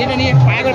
ये नहीं पाएगा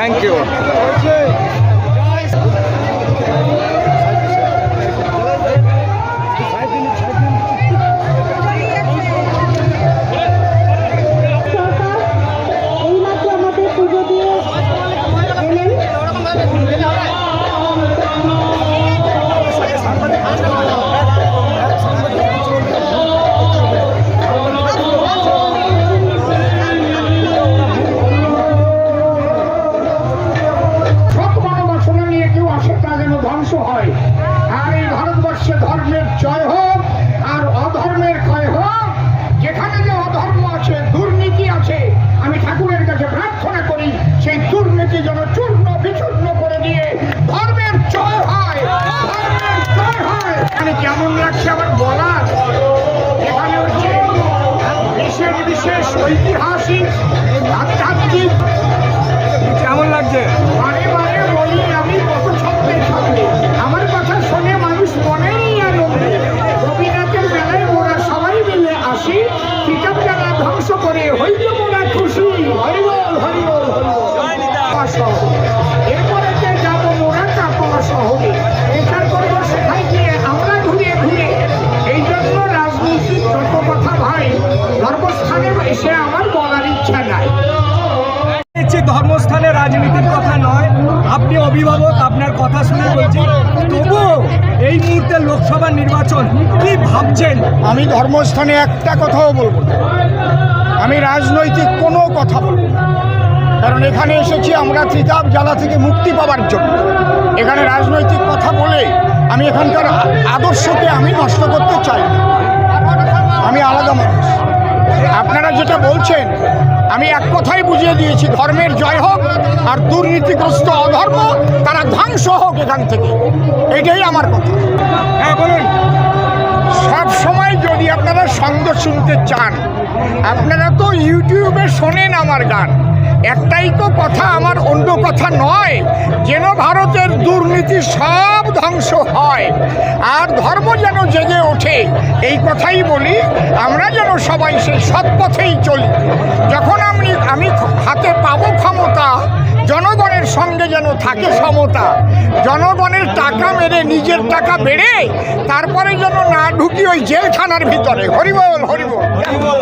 Thank you. ধ্বংস হয়। আর এই ভারতবর্ষে ধর্মের জয় হোক, আর অধর্মের ক্ষয় হোক, যেখানে যে অধর্ম আছে, দুর্নীতি আছে, আমি ঠাকুরের কাছে প্রার্থনা করি, সেই দুর্নীতি যেন চূর্ণ বিচূর্ণ করে দিয়ে ধর্মের জয় হয়। ধর্মের জয় হয়। এখানে কেমন লাগছে আমার বলার? এখানে হচ্ছে বিশেষ বিশেষ ঐতিহাসিক আধ্যাত্মিক করে হইল মোরা খুশি। হরিবল হরিবল হরিবল। এরপরে যাব মোরা কাপড় শহরে এটার করব সেখানে গিয়ে আমরা ঘুরে ঘুরে এই জন্য রাজনীতির যত কথা ভাই ধর্মস্থানে এসে আমার বলার ইচ্ছা নাই। ধর্মস্থানে রাজনীতির কথা নয়। আপনি অভিভাবক আপনার কথা শুনে বলছি। তবুও এই মুহূর্তে লোকসভা নির্বাচন কি ভাবছেন? আমি ধর্মস্থানে একটা কথাও বলব না। আমি রাজনৈতিক কোনো কথা বলব কারণ এখানে এসেছি আমরা ত্রিতাপ জ্বালা থেকে মুক্তি পাওয়ার জন্য। এখানে রাজনৈতিক কথা বলে আমি এখানকার আদর্শকে আমি নষ্ট করতে চাই আমি আলাদা মানুষ। আপনারা যেটা বলছেন, আমি এক কথাই বুঝিয়ে দিয়েছি, ধর্মের জয় হোক আর দুর্নীতিগ্রস্ত অধর্ম তারা ধ্বংস হোক এখান থেকে। এটাই আমার কথা। হ্যাঁ বলুন। সব সময় যদি আপনারা সঙ্গ শুনতে চান, আপনারা তো ইউটিউবে শোনেন আমার গান। একটাই তো কথা, আমার অন্য কথা নয়, যেন ভারতের দুর্নীতি সব ধ্বংস হয়। আর ধর্ম যেন জেগে ওঠে, এই কথাই বলি, আমরা যেন সবাই সেই সৎ পথেই চলি। যখন আমি আমি হাতে পাবো ক্ষমতা, জনগণের সঙ্গে যেন থাকে সমতা, জনগণের টাকা মেরে নিজের টাকা বেড়ে, তারপরে যেন না ঢুকি ওই জেলখানার ভিতরে। হরিবল। হরিবল।